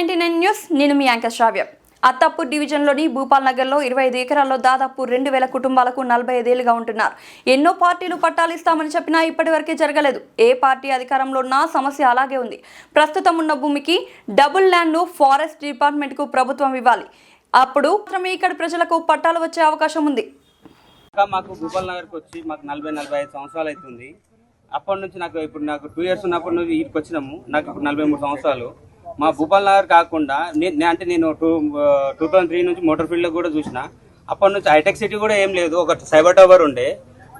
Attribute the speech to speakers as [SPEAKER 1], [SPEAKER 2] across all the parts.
[SPEAKER 1] నేను మీ యాంకర్ శ్రావ్య. అత్తాపూర్ డివిజన్లోని భూపాల్ నగర్లో ఇరవై ఐదు ఎకరాల్లో దాదాపు రెండు వేల కుటుంబాలకు నలభై ఐదేళ్ళుగా ఉంటున్నారు. ఎన్నో పార్టీలు పట్టాలు ఇస్తామని చెప్పినా ఇప్పటివరకే జరగలేదు. ఏ పార్టీ అధికారంలో నా సమస్య అలాగే ఉంది. ప్రస్తుతం ఉన్న భూమికి డబుల్ ల్యాండ్ను ఫారెస్ట్ డిపార్ట్మెంట్కు ప్రభుత్వం ఇవ్వాలి. అప్పుడు మాత్రమే ఇక్కడ ప్రజలకు పట్టాలు వచ్చే అవకాశం ఉంది.
[SPEAKER 2] మాకు భూపాల్ నగర్కి వచ్చి మాకు నలభై నలభై ఐదు సంవత్సరాలు అవుతుంది. అప్పటి నుంచి నాకు ఇప్పుడు నాకు టూ ఇయర్స్ ఉన్నప్పటి నుంచి ఇక్కడికి వచ్చినాము. నాకు ఇప్పుడు నలభై మూడు సంవత్సరాలు. మా భూపాల్ నగర్ కాకుండా నేను అంటే నేను టూ టూ థౌసండ్ త్రీ నుంచి మోటార్ ఫీల్డ్లో కూడా చూసిన అప్పటి నుంచి హైటెక్ సిటీ కూడా ఏం లేదు. ఒక సైబర్ టవర్ ఉండే.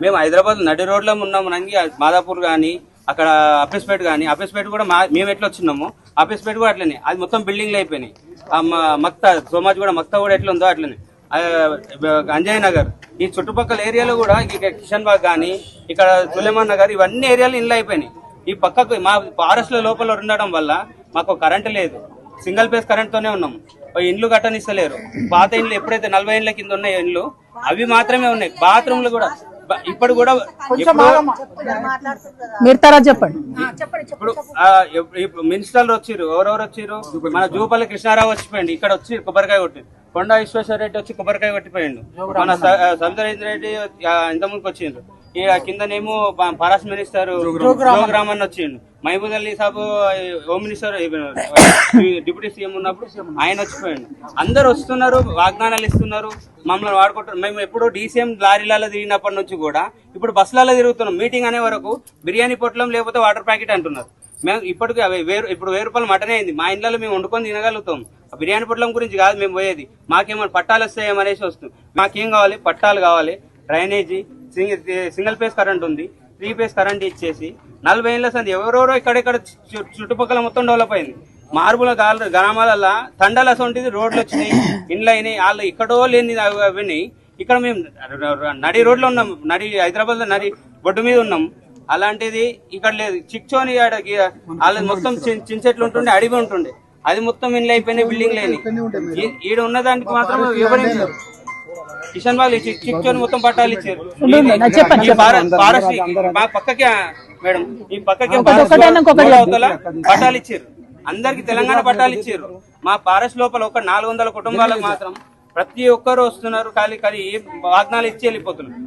[SPEAKER 2] మేము హైదరాబాద్ నడి రోడ్లో ఉన్నాము నంగి మాదాపూర్ కానీ అక్కడ అఫీస్పేట్ కానీ అఫీస్పేట్ కూడా మా మేము ఎట్లా వచ్చినాము అఫీస్పేట్ కూడా అట్లనే. అది మొత్తం బిల్డింగ్లు అయిపోయినాయి. ఆ మక్తా సోమాజ్ కూడా మక్తా కూడా ఎట్లా ఉందో అట్లనే అంజయ్ నగర్. ఈ చుట్టుపక్కల ఏరియాలో కూడా ఇక కిషన్ బాగ్ కానీ ఇక్కడ సులేమాన్ నగర్ ఇవన్నీ ఏరియాలు ఇల్లు అయిపోయినాయి. ఈ పక్కకు మా ఫారెస్ట్ల లోపల ఉండడం వల్ల మాకు కరెంట్ లేదు. సింగిల్ ఫేస్ కరెంట్ తోనే ఉన్నాం. ఇండ్లు కట్టనిస్తలేరు. పాత ఇండ్లు ఎప్పుడైతే నలభై ఇండ్ల కింద ఉన్నాయి ఇండ్లు అవి మాత్రమే ఉన్నాయి. బాత్రూమ్లు కూడా. ఇప్పుడు కూడా
[SPEAKER 3] మీరు తర్వాత చెప్పండి.
[SPEAKER 2] ఇప్పుడు మినిస్టర్లు వచ్చిర్రు. ఎవరెవరు వచ్చిర్రు? మన జూపల్లి కృష్ణారావు వచ్చిపోయింది ఇక్కడ వచ్చి కొబ్బరికాయ కొట్టి కొండ విశ్వేశ్వర రెడ్డి వచ్చి కొబ్బరికాయ కొట్టిపోయిండు. మన సబితరేంద్ర రెడ్డి ఆ, ఇంత ముందుకు వచ్చిండ్రు కిందనేమో ఫారెస్ట్ మినిస్టర్ జోగ్రామన్. వచ్చిండు. Mahmood Ali Sabu home minister deputy CM ఉన్నప్పుడు ఆయన వచ్చిపోయిండు. అందరు వస్తున్నారు వాగ్దానాలు ఇస్తున్నారు మమ్మల్ని వాడుకుంటారు మేము ఎప్పుడు డీసీఎం లారీలలో తిరిగినప్పటి నుంచి కూడా ఇప్పుడు బస్సులలో తిరుగుతున్నాం. మీటింగ్ అనే వరకు బిర్యానీ పొట్లం లేకపోతే వాటర్ ప్యాకెట్ అంటున్నారు. మేము ఇప్పటికి అవి వేరు ఇప్పుడు వెయ్యి రూపాయలు మటనే అయింది. మా ఇంట్లో మేము వండుకొని తినగలుగుతాం. ఆ బిర్యానీ పొట్లం గురించి కాదు మేము పోయేది. మాకేమైనా పట్టాలు వస్తాయేమనేసి వస్తుంది. మాకేం కావాలి? పట్టాలు కావాలి. డ్రైనేజీ సింగిల్ ఫేస్ కరెంట్ ఉంది త్రీ ఫేస్ కరెంట్ ఇచ్చేసి నలభై ఏళ్ళ సంది ఎవరెవరో ఇక్కడెక్కడ చుట్టుపక్కల మొత్తం డెవలప్ అయింది. మార్బుల గాల గ్రామాలలో తండల అసొంటిది రోడ్లు వచ్చినాయి ఇండ్లు అయినాయి వాళ్ళు ఇక్కడో లేని అవి అవన్నీ ఇక్కడ మేము నడి రోడ్లో ఉన్నాం నడి హైదరాబాద్లో నడి బొడ్డు మీద ఉన్నాం. అలాంటిది ఇక్కడ లేదు. చిక్చోని వాళ్ళది మొత్తం చిన్- చిన్న చెట్లు ఉంటుండే అడవి ఉంటుండే. అది మొత్తం ఇండ్లు అయిపోయినాయి బిల్డింగ్ లేని ఈడ ఉన్న దానికి మాత్రం వివరించారు కిషన్ బాగ్ చిక్చోని మొత్తం పట్టాలు ఇచ్చారు. ఈ మా పక్కకి మేడం ఈ పక్కకి పట్టాలు ఇచ్చారు. అందరికి తెలంగాణ పట్టాలు ఇచ్చారు. మా ఫారెస్ట్ లోపల ఒక నాలుగు వందల కుటుంబాలకు మాత్రం ప్రతి ఒక్కరు వస్తున్నారు ఖాళీ ఖాళీ ఏ వాగ్దానాలు ఇచ్చి వెళ్ళిపోతున్నారు.